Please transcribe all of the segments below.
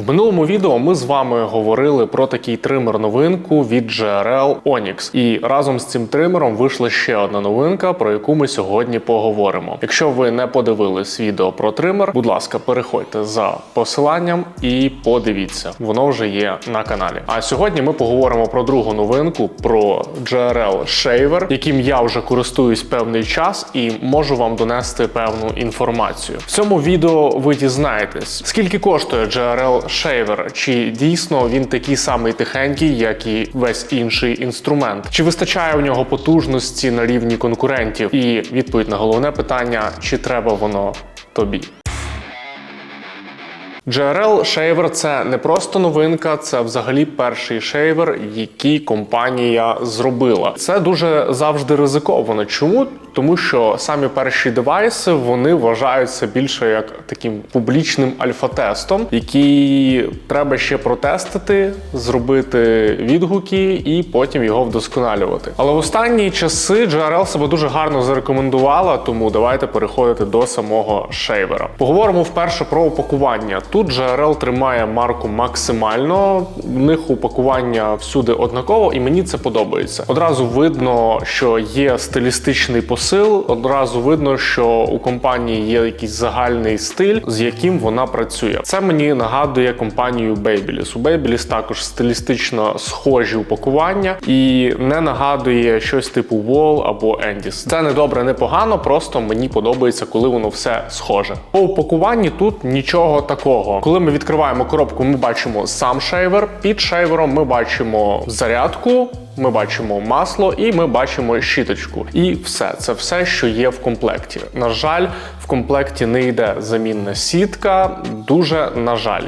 В минулому відео ми з вами говорили про такий тример новинку від GRL Onyx. І разом з цим тримером вийшла ще одна новинка, про яку ми сьогодні поговоримо. Якщо ви не подивились відео про тример, будь ласка, переходьте за посиланням і подивіться, воно вже є на каналі. А сьогодні ми поговоримо про другу новинку про GRL Shaver, яким я вже користуюсь певний час і можу вам донести певну інформацію. В цьому відео ви дізнаєтесь, скільки коштує GRL Shaver, чи дійсно він такий самий тихенький, як і весь інший інструмент, чи вистачає у нього потужності на рівні конкурентів? І відповідь на головне питання: чи треба воно тобі? Shaver – це не просто новинка, це взагалі перший шейвер, який компанія зробила. Це дуже завжди ризиковано. Чому? Тому що самі перші девайси вони вважаються більше як таким публічним альфа-тестом, який треба ще протестити, зробити відгуки і потім його вдосконалювати. Але в останні часи GRL себе дуже гарно зарекомендувала, тому давайте переходити до самого шейвера. Поговоримо вперше про упакування. Тут GRL тримає марку максимально. В них упакування всюди однаково, і мені це подобається. Одразу видно, що є стилістичний посил. Одразу видно, що у компанії є якийсь загальний стиль, з яким вона працює. Це мені нагадує компанію Babyliss. У Babyliss також стилістично схожі упакування і не нагадує щось типу Wall або Endis. Це не добре, не погано, просто мені подобається, коли воно все схоже. По упакуванні тут нічого такого. Коли ми відкриваємо коробку, ми бачимо сам шейвер. Під шейвером ми бачимо зарядку. Ми бачимо масло і ми бачимо щіточку. І все це все, що є в комплекті. На жаль, в комплекті не йде замінна сітка. Дуже на жаль.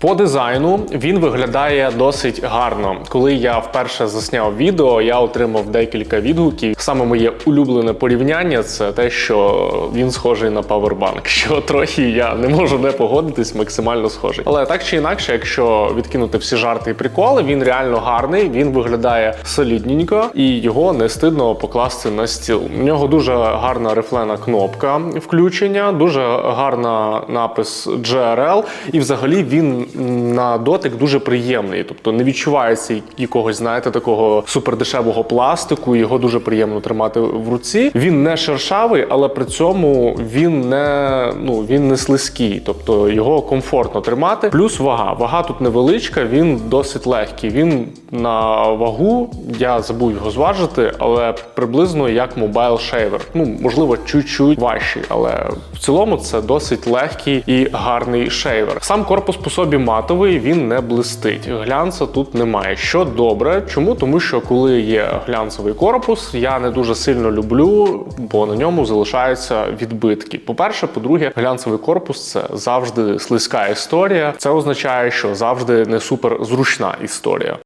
По дизайну він виглядає досить гарно. Коли я вперше засняв відео, я отримав декілька відгуків. Саме моє улюблене порівняння це те, що він схожий на павербанк. Що трохи я не можу не погодитись, максимально схожий. Але так чи інакше, якщо відкинути всі жарти і приколи, він реально гарний. Він виглядає солідненько і його не стидно покласти на стіл. У нього дуже гарна рифлена кнопка включення, дуже гарна напис GRL, і взагалі він на дотик дуже приємний. Тобто не відчувається якогось, знаєте, такого супердешевого пластику. Його дуже приємно тримати в руці. Він не шершавий, але при цьому він не ну він не слизький, тобто його комфортно тримати. Плюс вага. Вага тут невеличка, він досить легкий. Він на вагу, я забув його зважити, але приблизно як Mobile Shaver. Ну можливо, чуть-чуть важчий, але в цілому це досить легкий і гарний шейвер. Сам корпус по собі матовий, він не блистить. Глянца тут немає. Що добре, чому? Тому що коли є глянцевий корпус, я не дуже сильно люблю, бо на ньому залишаються відбитки. По-перше, по-друге, глянцевий корпус це завжди слизька історія. Це означає, що завжди не супер зручна історія.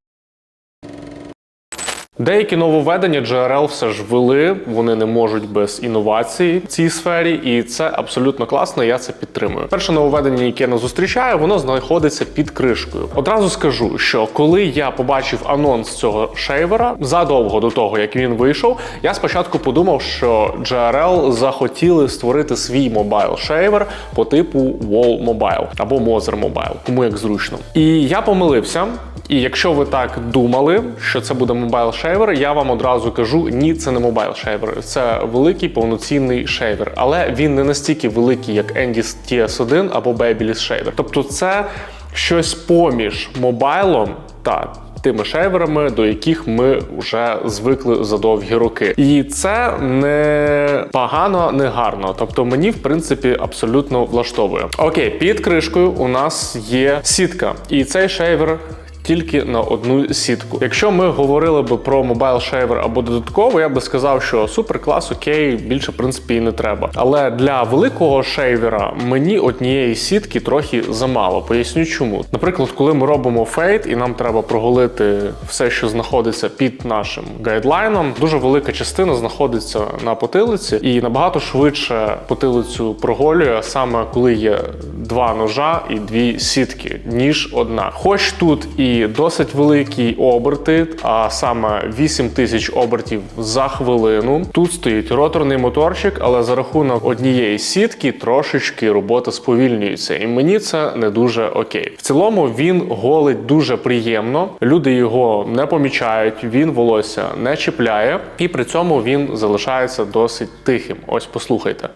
Деякі нововведення GRL все ж ввели, вони не можуть без інновацій в цій сфері, і це абсолютно класно. Я це підтримую. Перше нововведення, яке я не зустрічаю, воно знаходиться під кришкою. Одразу скажу, що коли я побачив анонс цього шейвера задовго до того, як він вийшов, я спочатку подумав, що GRL захотіли створити свій мобайл шейвер по типу Wall Mobile або Mozer Mobile, кому як зручно. І я помилився. І якщо ви так думали, що це буде мобайл шейвер, я вам одразу кажу: ні, це не мобайл шейвер, це великий повноцінний шейвер, але він не настільки великий, як Endis TS1 або Babyliss Shaver. Тобто, це щось поміж мобайлом та тими шейверами, до яких ми вже звикли за довгі роки. І це не погано, не гарно. Тобто мені, в принципі, абсолютно влаштовує. Окей, під кришкою у нас є сітка, і цей шейвер тільки на одну сітку. Якщо ми говорили би про мобайл шейвер або додатково, я би сказав, що супер клас, окей, більше в принципі і не треба. Але для великого шейвера мені однієї сітки трохи замало. Поясню чому. Наприклад, коли ми робимо фейт і нам треба проголити все, що знаходиться під нашим гайдлайном, дуже велика частина знаходиться на потилиці, і набагато швидше потилицю проголює саме коли є два ножа і дві сітки, ніж одна. Хоч тут і і досить великі оберти, а саме 8 тисяч обертів за хвилину. Тут стоїть роторний моторчик, але за рахунок однієї сітки трошечки робота сповільнюється, і мені це не дуже окей. В цілому він голить дуже приємно. Люди його не помічають, він волосся не чіпляє, і при цьому він залишається досить тихим. Ось послухайте.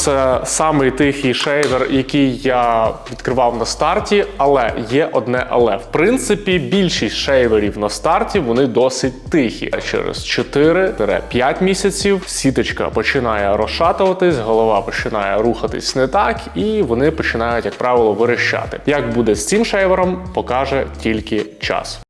Це самий тихий шейвер, який я відкривав на старті, але є одне але. В принципі, більшість шейверів на старті вони досить тихі. Через 4-5 місяців сіточка починає розшатуватись, голова починає рухатись не так, і вони починають, як правило, верещати. Як буде з цим шейвером, покаже тільки час.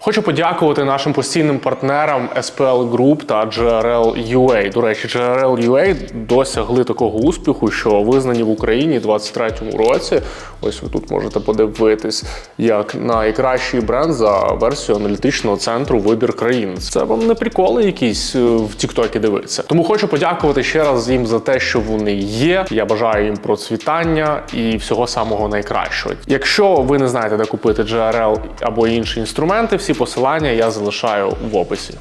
Хочу подякувати нашим постійним партнерам SPL Group та GRL UA. До речі, GRL UA досягли такого успіху, що визнані в Україні у 2023 році. Ось ви тут можете подивитись, як найкращий бренд за версією аналітичного центру вибір країн. Це вам не приколи якісь е, в Тіктокі дивитися. Тому хочу подякувати ще раз їм за те, що вони є. Я бажаю їм процвітання і всього самого найкращого. Якщо ви не знаєте, де купити GRL або інші інструменти, всі посилання я залишаю в описі.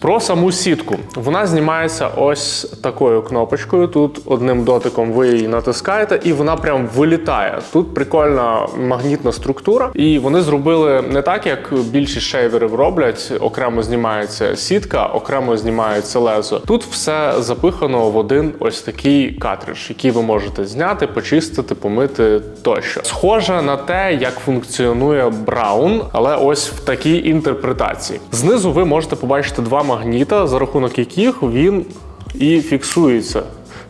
Про саму сітку. Вона знімається ось такою кнопочкою. Тут одним дотиком ви її натискаєте, і вона прям вилітає. Тут прикольна магнітна структура, і вони зробили не так, як більшість шейверів роблять. Окремо знімається сітка, окремо знімається лезо. Тут все запихано в один ось такий картридж, який ви можете зняти, почистити, помити тощо. Схоже на те, як функціонує Браун, але ось в такій інтерпретації. Знизу ви можете побачити два магніта, за рахунок яких він і фіксується.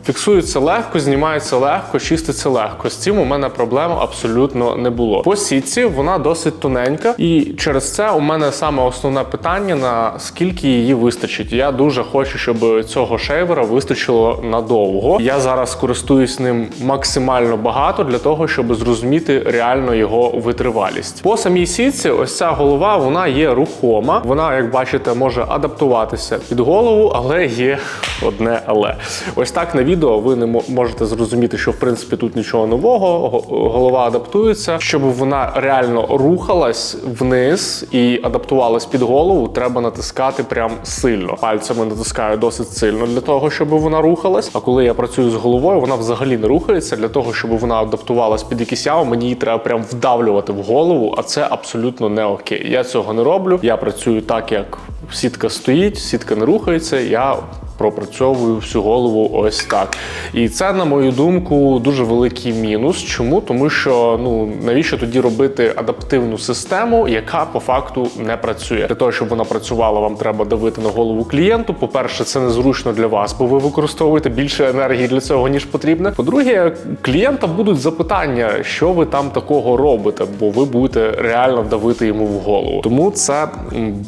Фіксується легко, знімається легко, чиститься легко. З цим у мене проблем абсолютно не було. По сітці вона досить тоненька, і через це у мене саме основне питання на скільки її вистачить. Я дуже хочу, щоб цього шейвера вистачило надовго. Я зараз користуюсь ним максимально багато для того, щоб зрозуміти реально його витривалість. По самій сітці, ось ця голова вона є рухома. Вона, як бачите, може адаптуватися під голову, але є одне але. Ось так на відео ви не мо- можете зрозуміти, що в принципі тут нічого нового. Голова адаптується. Щоб вона реально рухалась вниз і адаптувалась під голову, треба натискати прям сильно. Пальцями натискаю досить сильно для того, щоб вона рухалась. А коли я працюю з головою, вона взагалі не рухається. Для того, щоб вона адаптувалась під якийсь яв, мені її треба прям вдавлювати в голову, а це абсолютно не окей. Я цього не роблю. Я працюю так, як сітка стоїть, сітка не рухається. Я пропрацьовую всю голову ось так. І це, на мою думку, дуже великий мінус. Чому? Тому що ну навіщо тоді робити адаптивну систему, яка по факту не працює. Для того, щоб вона працювала, вам треба давити на голову клієнту. По-перше, це незручно для вас, бо ви використовуєте більше енергії для цього, ніж потрібне. По-друге, клієнта будуть запитання, що ви там такого робите, бо ви будете реально давити йому в голову. Тому це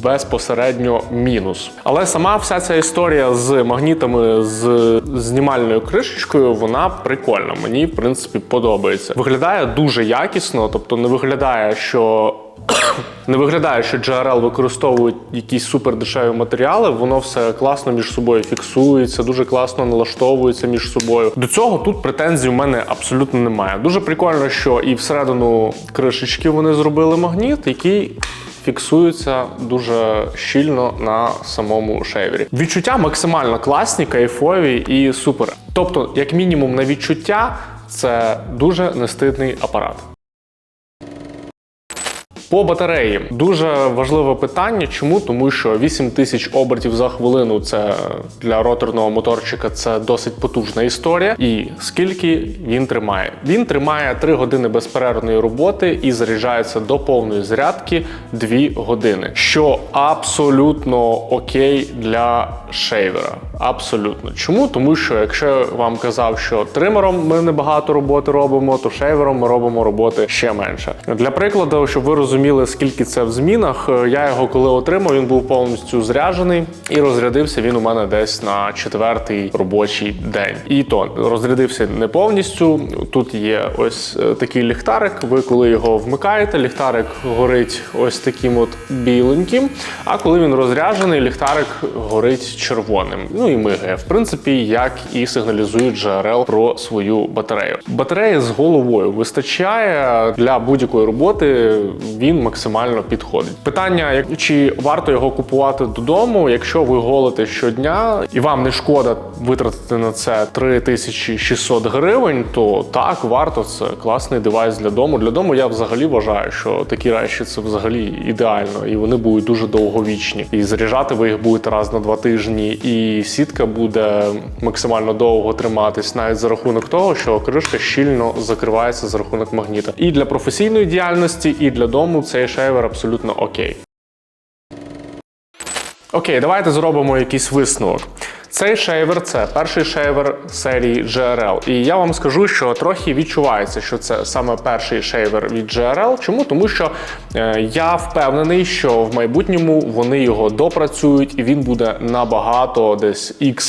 безпосередньо мінус. Але сама вся ця історія з магнітами з знімальною кришечкою, вона прикольна. Мені в принципі подобається. Виглядає дуже якісно, тобто не виглядає, що. Не виглядає, що GRL використовують якісь супер дешеві матеріали, воно все класно між собою фіксується, дуже класно налаштовується між собою. До цього тут претензій у мене абсолютно немає. Дуже прикольно, що і всередину кришечки вони зробили магніт, який фіксуються дуже щільно на самому шейвері. Відчуття максимально класні, кайфові і супер. Тобто, як мінімум, на відчуття це дуже нестидний апарат. По батареї дуже важливе питання. Чому? Тому що 8 тисяч обертів за хвилину це для роторного моторчика це досить потужна історія. І скільки він тримає? Він тримає 3 години безперервної роботи і заряджається до повної зарядки 2 години, що абсолютно окей для шейвера. Абсолютно. Чому? Тому що якщо я вам казав, що тримером ми небагато роботи робимо, то шейвером ми робимо роботи ще менше. Для прикладу, щоб ви розуміли, розуміли, скільки це в змінах. е, Я його коли отримав, він був повністю зряджений і розрядився він у мене десь на четвертий робочий день. І то розрядився не повністю. Тут є ось е, такий ліхтарик. Ви коли його вмикаєте, ліхтарик горить ось таким от біленьким. А коли він розряджений, ліхтарик горить червоним. Ну і мигає. В принципі, як і сигналізують GRL про свою батарею. Батареї з головою вистачає для будь-якої роботи. Він максимально підходить. Питання, чи варто його купувати додому, якщо ви голите щодня і вам не шкода витратити на це 3600 гривень, то так варто. Це класний девайс для дому. Для дому я взагалі вважаю, що такі речі це взагалі ідеально, і вони будуть дуже довговічні. І заряджати ви їх будете раз на два тижні, і сітка буде максимально довго триматись, навіть за рахунок того, що кришка щільно закривається за рахунок магніта. І для професійної діяльності, і для дому цей шейвер абсолютно окей. Окей, давайте зробимо якийсь висновок. Цей шейвер це перший шейвер серії GRL. І я вам скажу, що трохи відчувається, що це саме перший шейвер від GRL. Чому? Тому що е, я впевнений, що в майбутньому вони його допрацюють, і він буде набагато десь X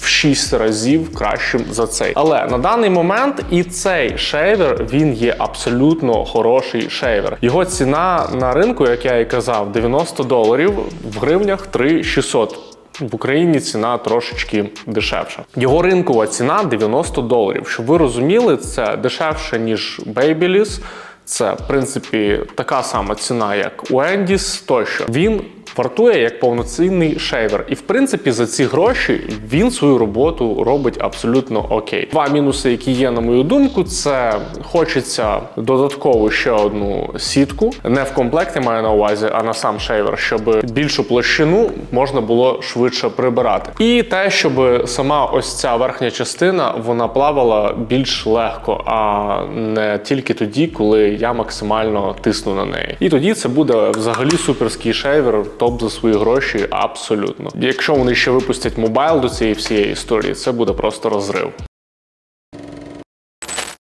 в 6 разів кращим за цей. Але на даний момент і цей шейвер він є абсолютно хороший шейвер. Його ціна на ринку, як я і казав, 90 доларів в гривнях 3600. В Україні ціна трошечки дешевша. Його ринкова ціна 90 доларів. Щоб ви розуміли, це дешевше ніж Babyliss. Це, в принципі, така сама ціна, як у Endis тощо. Він вартує як повноцінний шейвер. І в принципі за ці гроші він свою роботу робить абсолютно окей. Два мінуси, які є, на мою думку, це хочеться додатково ще одну сітку. Не в комплекті маю на увазі, а на сам шейвер, щоб більшу площину можна було швидше прибирати. І те, щоб сама ось ця верхня частина вона плавала більш легко, а не тільки тоді, коли я максимально тисну на неї. І тоді це буде взагалі суперський шейвер, топ за свої гроші, абсолютно. Якщо вони ще випустять мобайл до цієї всієї історії, це буде просто розрив.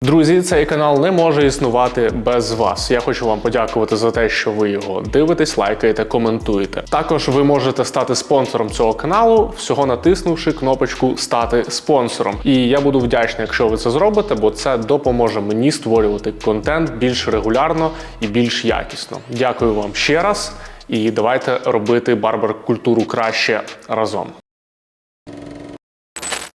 Друзі, цей канал не може існувати без вас. Я хочу вам подякувати за те, що ви його дивитесь, лайкаєте, коментуєте. Також ви можете стати спонсором цього каналу, всього натиснувши кнопочку Стати спонсором. І я буду вдячний, якщо ви це зробите, бо це допоможе мені створювати контент більш регулярно і більш якісно. Дякую вам ще раз, і давайте робити барбер культуру краще разом.